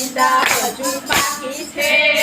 વાસીદા હજુ બાકી છે.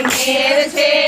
Thank you.